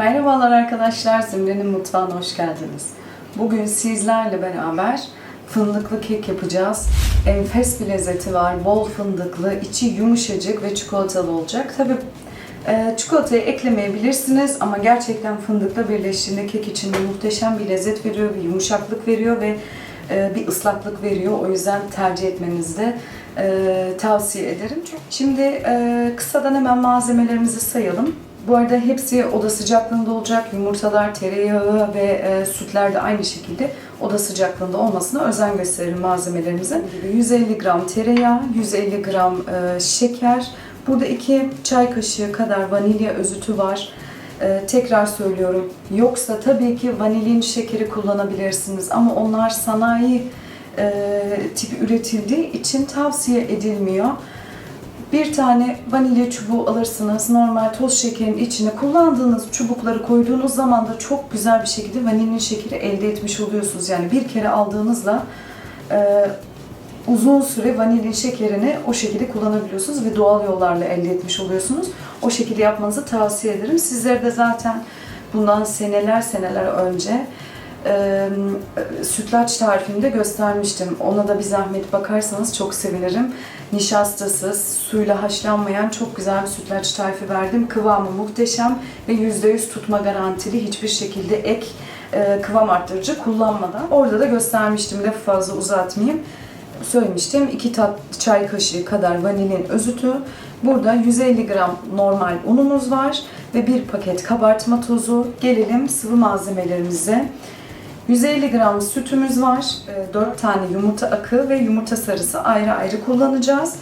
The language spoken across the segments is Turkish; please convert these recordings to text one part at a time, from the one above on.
Merhabalar arkadaşlar, Zümre'nin mutfağına hoş geldiniz. Bugün sizlerle beraber fındıklı kek yapacağız. Enfes bir lezzeti var, bol fındıklı, içi yumuşacık ve çikolatalı olacak. Tabi çikolatayı eklemeyebilirsiniz ama gerçekten fındıkla birleştiğinde kek içinde muhteşem bir lezzet veriyor, bir yumuşaklık veriyor ve e, bir ıslaklık veriyor. O yüzden tercih etmenizi de e, tavsiye ederim. Şimdi e, kısadan hemen malzemelerimizi sayalım. Bu arada hepsi oda sıcaklığında olacak. Yumurtalar, tereyağı ve e, sütler de aynı şekilde oda sıcaklığında olmasına özen gösterelim malzemelerimize. 150 gram tereyağı, 150 gram e, şeker. Burada 2 çay kaşığı kadar vanilya özütü var. Ee, tekrar söylüyorum. Yoksa tabii ki vanilin şekeri kullanabilirsiniz ama onlar sanayi e, tipi üretildiği için tavsiye edilmiyor. Bir tane vanilya çubuğu alırsınız. Normal toz şekerin içine kullandığınız çubukları koyduğunuz zaman da çok güzel bir şekilde vanilin şekeri elde etmiş oluyorsunuz. Yani bir kere aldığınızla e, uzun süre vanilin şekerini o şekilde kullanabiliyorsunuz ve doğal yollarla elde etmiş oluyorsunuz. O şekilde yapmanızı tavsiye ederim. Sizlere de zaten bundan seneler seneler önce e, sütlaç tarifini de göstermiştim. Ona da bir zahmet bakarsanız çok sevinirim. Nişastasız, suyla haşlanmayan çok güzel bir sütlaç tarifi verdim. Kıvamı muhteşem ve %100 tutma garantili. Hiçbir şekilde ek e, kıvam arttırıcı kullanmadan. Orada da göstermiştim. Lafı fazla uzatmayayım söylemiştim. 2 tat çay kaşığı kadar vanilin özütü. Burada 150 gram normal unumuz var ve bir paket kabartma tozu. Gelelim sıvı malzemelerimize. 150 gram sütümüz var. 4 tane yumurta akı ve yumurta sarısı ayrı ayrı kullanacağız.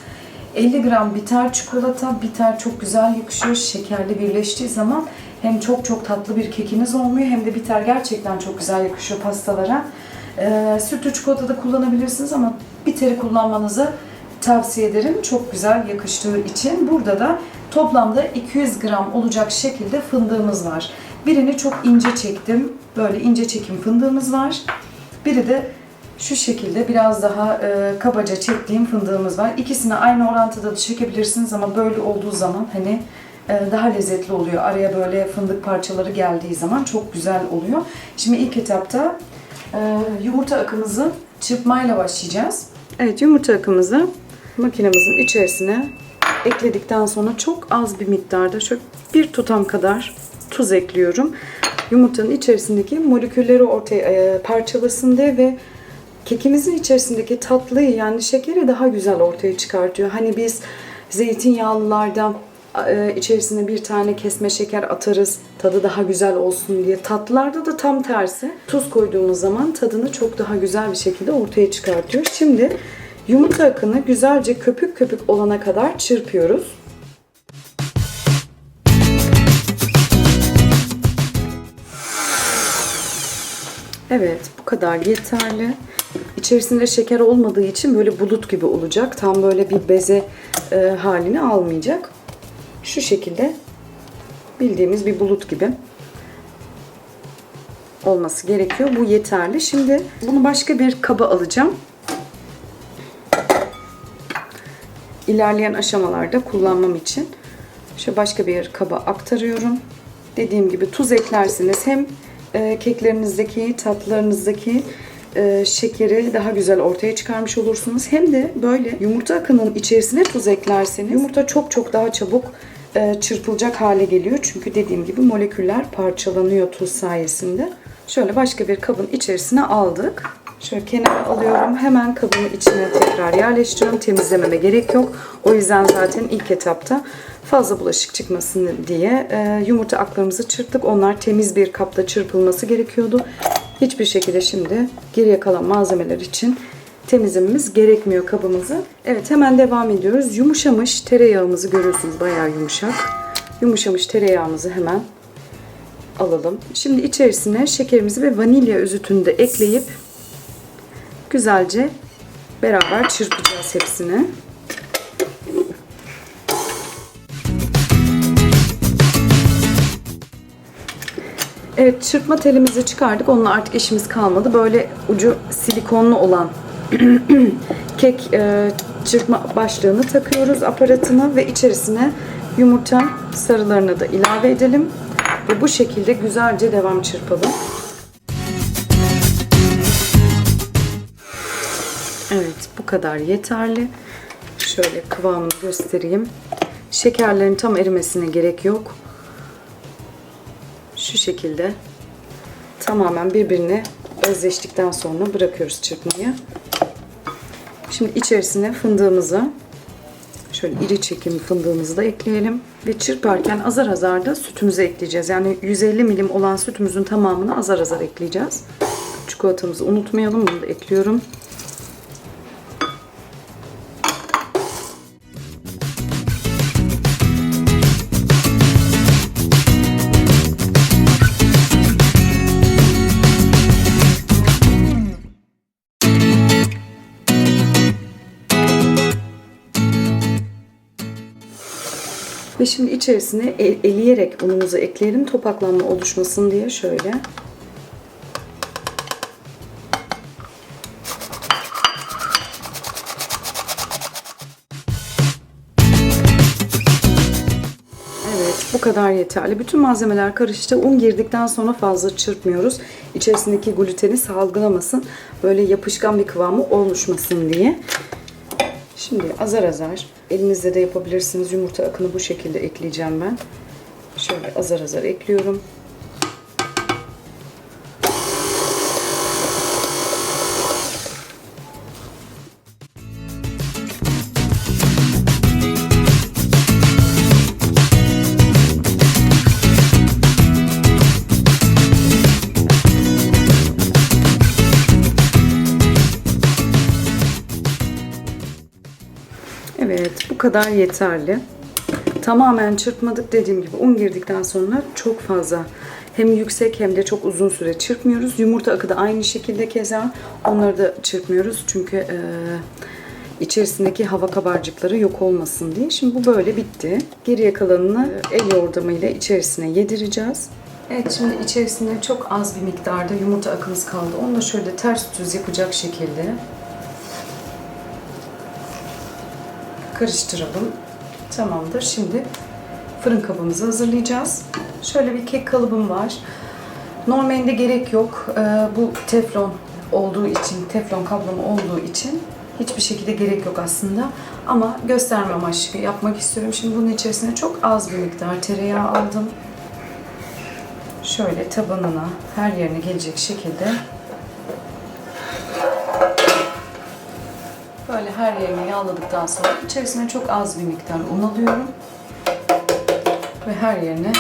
50 gram bitter çikolata. Bitter çok güzel yakışıyor. Şekerli birleştiği zaman hem çok çok tatlı bir kekiniz olmuyor hem de bitter gerçekten çok güzel yakışıyor pastalara. Ee, sütlü çikolata da kullanabilirsiniz ama biteri kullanmanızı tavsiye ederim. Çok güzel yakıştığı için. Burada da toplamda 200 gram olacak şekilde fındığımız var. Birini çok ince çektim. Böyle ince çekim fındığımız var. Biri de şu şekilde biraz daha e, kabaca çektiğim fındığımız var. İkisini aynı orantıda da çekebilirsiniz ama böyle olduğu zaman hani e, daha lezzetli oluyor. Araya böyle fındık parçaları geldiği zaman çok güzel oluyor. Şimdi ilk etapta e, yumurta akımızı çırpmayla başlayacağız. Evet yumurta akımızı makinemizin içerisine ekledikten sonra çok az bir miktarda şöyle bir tutam kadar tuz ekliyorum. Yumurtanın içerisindeki molekülleri ortaya e, parçalasın diye ve kekimizin içerisindeki tatlıyı yani şekeri daha güzel ortaya çıkartıyor. Hani biz zeytinyağlılarda e, içerisine bir tane kesme şeker atarız tadı daha güzel olsun diye. Tatlılarda da tam tersi. Tuz koyduğumuz zaman tadını çok daha güzel bir şekilde ortaya çıkartıyor. Şimdi yumurta akını güzelce köpük köpük olana kadar çırpıyoruz. Evet bu kadar yeterli. İçerisinde şeker olmadığı için böyle bulut gibi olacak. Tam böyle bir beze e, halini almayacak. Şu şekilde bildiğimiz bir bulut gibi olması gerekiyor. Bu yeterli. Şimdi bunu başka bir kaba alacağım. İlerleyen aşamalarda kullanmam için şöyle başka bir kaba aktarıyorum. Dediğim gibi tuz eklersiniz. Hem e, keklerinizdeki, tatlılarınızdaki e, şekeri daha güzel ortaya çıkarmış olursunuz. Hem de böyle yumurta akının içerisine tuz eklerseniz yumurta çok çok daha çabuk e, çırpılacak hale geliyor. Çünkü dediğim gibi moleküller parçalanıyor tuz sayesinde. Şöyle başka bir kabın içerisine aldık. Şöyle kenara alıyorum. Hemen kabın içine tekrar yerleştiriyorum. Temizlememe gerek yok. O yüzden zaten ilk etapta fazla bulaşık çıkmasın diye e, yumurta aklarımızı çırptık. Onlar temiz bir kapta çırpılması gerekiyordu. Hiçbir şekilde şimdi geriye kalan malzemeler için temizlememiz gerekmiyor kabımızı. Evet hemen devam ediyoruz. Yumuşamış tereyağımızı görüyorsunuz bayağı yumuşak. Yumuşamış tereyağımızı hemen alalım. Şimdi içerisine şekerimizi ve vanilya özütünü de ekleyip güzelce beraber çırpacağız hepsini. Evet çırpma telimizi çıkardık. Onunla artık işimiz kalmadı. Böyle ucu silikonlu olan kek e, çırpma başlığını takıyoruz aparatını ve içerisine yumurta sarılarını da ilave edelim. Ve bu şekilde güzelce devam çırpalım. Evet bu kadar yeterli. Şöyle kıvamını göstereyim. Şekerlerin tam erimesine gerek yok. Şu şekilde tamamen birbirine özleştikten sonra bırakıyoruz çırpmayı. Şimdi içerisine fındığımızı şöyle iri çekim fındığımızı da ekleyelim. Ve çırparken azar azar da sütümüzü ekleyeceğiz. Yani 150 milim olan sütümüzün tamamını azar azar ekleyeceğiz. Çikolatamızı unutmayalım. Bunu da ekliyorum. Ve şimdi içerisine el- eleyerek unumuzu ekleyelim. Topaklanma oluşmasın diye şöyle. Bu kadar yeterli. Bütün malzemeler karıştı. Un girdikten sonra fazla çırpmıyoruz. İçerisindeki gluteni salgılamasın. Böyle yapışkan bir kıvamı oluşmasın diye. Şimdi azar azar elinizde de yapabilirsiniz. Yumurta akını bu şekilde ekleyeceğim ben. Şöyle azar azar ekliyorum. Bu kadar yeterli. Tamamen çırpmadık dediğim gibi un girdikten sonra çok fazla hem yüksek hem de çok uzun süre çırpmıyoruz. Yumurta akı da aynı şekilde keza onları da çırpmıyoruz çünkü e, içerisindeki hava kabarcıkları yok olmasın diye. Şimdi bu böyle bitti. Geriye kalanını el yordamıyla içerisine yedireceğiz. Evet şimdi içerisine çok az bir miktarda yumurta akımız kaldı. Onu da şöyle ters düz yapacak şekilde karıştıralım. Tamamdır. Şimdi fırın kabımızı hazırlayacağız. Şöyle bir kek kalıbım var. Normalde gerek yok. Ee, bu teflon olduğu için, teflon kaplama olduğu için hiçbir şekilde gerek yok aslında. Ama gösterme amaçlı yapmak istiyorum. Şimdi bunun içerisine çok az bir miktar tereyağı aldım. Şöyle tabanına, her yerine gelecek şekilde Böyle her yerini yağladıktan sonra içerisine çok az bir miktar un alıyorum. Ve her yerine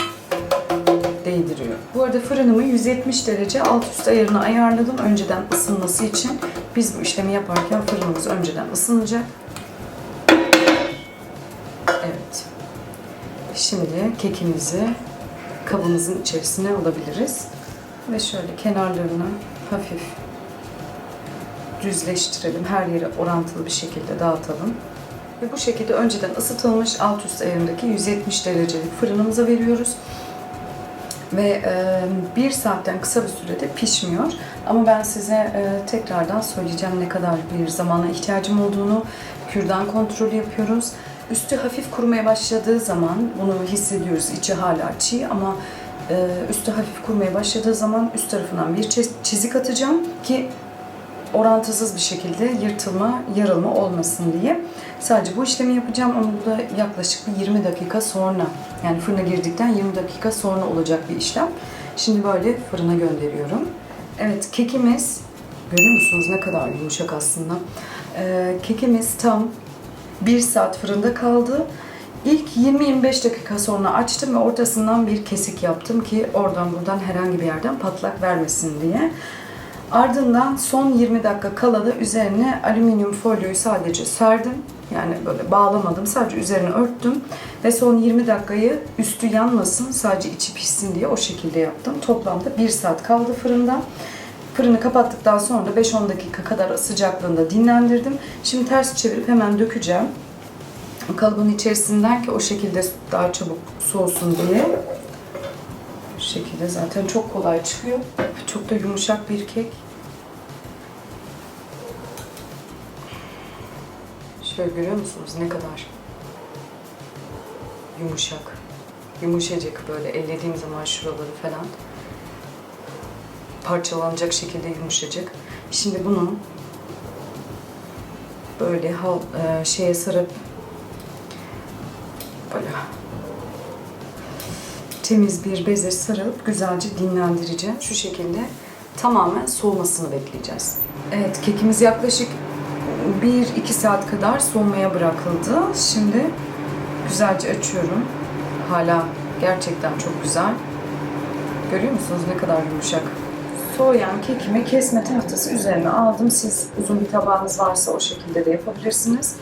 değdiriyorum. Bu arada fırınımı 170 derece alt üst ayarını ayarladım önceden ısınması için. Biz bu işlemi yaparken fırınımız önceden ısınacak. Evet. Şimdi kekimizi kabımızın içerisine alabiliriz. Ve şöyle kenarlarını hafif düzleştirelim. Her yere orantılı bir şekilde dağıtalım. Ve bu şekilde önceden ısıtılmış alt üst ayarındaki 170 derecelik fırınımıza veriyoruz. Ve e, bir saatten kısa bir sürede pişmiyor. Ama ben size e, tekrardan söyleyeceğim ne kadar bir zamana ihtiyacım olduğunu. Kürdan kontrolü yapıyoruz. Üstü hafif kurumaya başladığı zaman bunu hissediyoruz. İçi hala çiğ ama e, üstü hafif kurumaya başladığı zaman üst tarafından bir çiz- çizik atacağım ki orantısız bir şekilde yırtılma, yarılma olmasın diye. Sadece bu işlemi yapacağım ama bu da yaklaşık bir 20 dakika sonra yani fırına girdikten 20 dakika sonra olacak bir işlem. Şimdi böyle fırına gönderiyorum. Evet kekimiz görüyor musunuz ne kadar yumuşak aslında. Ee, kekimiz tam 1 saat fırında kaldı. İlk 20-25 dakika sonra açtım ve ortasından bir kesik yaptım ki oradan buradan herhangi bir yerden patlak vermesin diye. Ardından son 20 dakika kala üzerine alüminyum folyoyu sadece serdim. Yani böyle bağlamadım. Sadece üzerine örttüm. Ve son 20 dakikayı üstü yanmasın, sadece içi pişsin diye o şekilde yaptım. Toplamda 1 saat kaldı fırında. Fırını kapattıktan sonra da 5-10 dakika kadar sıcaklığında dinlendirdim. Şimdi ters çevirip hemen dökeceğim. Kalıbın içerisinden ki o şekilde daha çabuk soğusun diye. Şekilde zaten çok kolay çıkıyor. Çok da yumuşak bir kek. Şöyle görüyor musunuz ne kadar yumuşak. Yumuşacık böyle ellediğim zaman şuraları falan parçalanacak şekilde yumuşacık. Şimdi bunu böyle hal, e, şeye sarıp böyle temiz bir beze sarıp güzelce dinlendireceğim. Şu şekilde tamamen soğumasını bekleyeceğiz. Evet kekimiz yaklaşık 1-2 saat kadar soğumaya bırakıldı. Şimdi güzelce açıyorum. Hala gerçekten çok güzel. Görüyor musunuz ne kadar yumuşak? Soğuyan kekimi kesme tahtası üzerine aldım. Siz uzun bir tabağınız varsa o şekilde de yapabilirsiniz.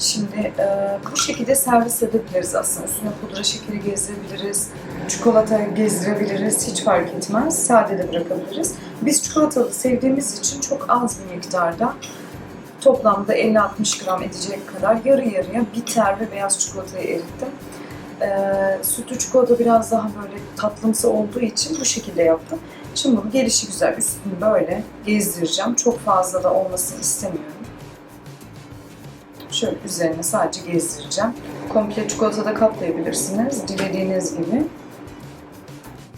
Şimdi e, bu şekilde servis edebiliriz aslında. Üstüne pudra şekeri gezdirebiliriz, çikolata gezdirebiliriz. Hiç fark etmez. Sade de bırakabiliriz. Biz çikolatalı sevdiğimiz için çok az bir miktarda toplamda 50-60 gram edecek kadar yarı yarıya bitter ve beyaz çikolatayı erittim. Ee, sütlü çikolata biraz daha böyle tatlımsı olduğu için bu şekilde yaptım. Şimdi bunu gelişi güzel üstünü böyle gezdireceğim. Çok fazla da olmasını istemiyorum. Şöyle üzerine sadece gezdireceğim. Komple çikolatada kaplayabilirsiniz. Dilediğiniz gibi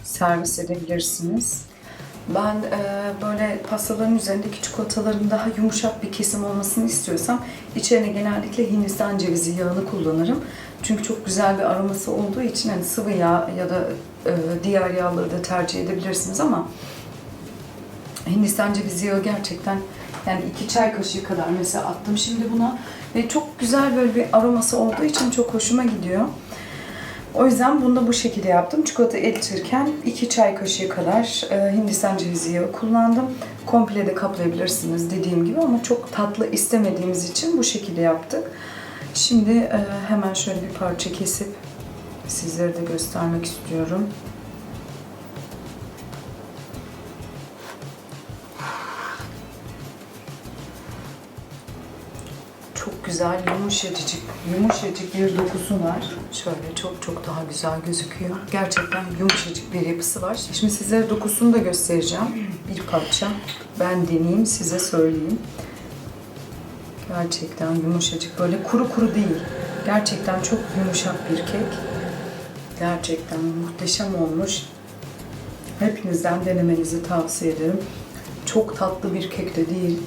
servis edebilirsiniz. Ben e, böyle pastaların üzerindeki çikolataların daha yumuşak bir kesim olmasını istiyorsam içerine genellikle Hindistan cevizi yağını kullanırım. Çünkü çok güzel bir aroması olduğu için hani sıvı yağ ya da e, diğer yağları da tercih edebilirsiniz ama Hindistan cevizi yağı gerçekten yani iki çay kaşığı kadar mesela attım şimdi buna ve çok güzel böyle bir aroması olduğu için çok hoşuma gidiyor. O yüzden bunu da bu şekilde yaptım. Çikolata eritirken 2 çay kaşığı kadar e, Hindistan cevizi yağı kullandım. Komple de kaplayabilirsiniz dediğim gibi ama çok tatlı istemediğimiz için bu şekilde yaptık. Şimdi e, hemen şöyle bir parça kesip sizlere de göstermek istiyorum. Güzel, yumuşacık, yumuşacık bir dokusu var. Şöyle çok çok daha güzel gözüküyor. Gerçekten yumuşacık bir yapısı var. Şimdi sizlere dokusunu da göstereceğim. Bir parça. Ben deneyeyim, size söyleyeyim. Gerçekten yumuşacık, böyle kuru kuru değil. Gerçekten çok yumuşak bir kek. Gerçekten muhteşem olmuş. Hepinizden denemenizi tavsiye ederim. Çok tatlı bir kek de değil.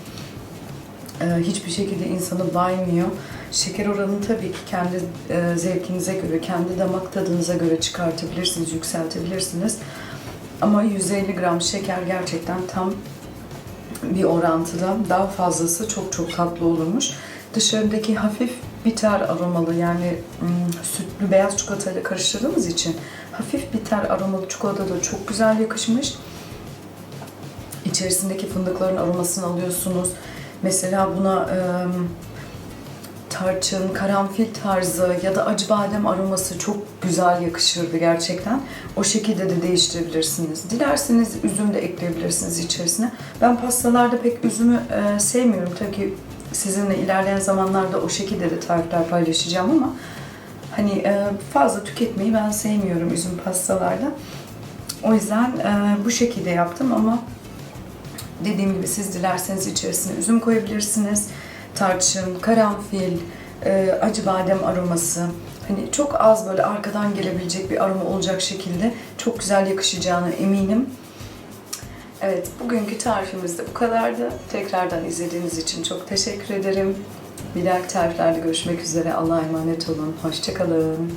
Ee, hiçbir şekilde insanı baymıyor. Şeker oranını tabii ki kendi e, zevkinize göre, kendi damak tadınıza göre çıkartabilirsiniz, yükseltebilirsiniz. Ama 150 gram şeker gerçekten tam bir orantıda. Daha fazlası çok çok tatlı olurmuş. Dışarıdaki hafif bitter aromalı yani sütlü beyaz çikolatayla karıştırdığımız için hafif bitter aromalı çikolata da çok güzel yakışmış. İçerisindeki fındıkların aromasını alıyorsunuz. Mesela buna e, tarçın, karanfil tarzı ya da acı badem aroması çok güzel yakışırdı gerçekten. O şekilde de değiştirebilirsiniz. Dilerseniz üzüm de ekleyebilirsiniz içerisine. Ben pastalarda pek üzümü e, sevmiyorum. Tabii ki sizinle ilerleyen zamanlarda o şekilde de tarifler paylaşacağım ama hani e, fazla tüketmeyi ben sevmiyorum üzüm pastalarda. O yüzden e, bu şekilde yaptım ama Dediğim gibi siz dilerseniz içerisine üzüm koyabilirsiniz. Tarçın, karanfil, e, acı badem aroması. Hani çok az böyle arkadan gelebilecek bir aroma olacak şekilde çok güzel yakışacağına eminim. Evet, bugünkü tarifimiz de bu kadardı. Tekrardan izlediğiniz için çok teşekkür ederim. Bir dahaki tariflerde görüşmek üzere. Allah'a emanet olun. Hoşçakalın.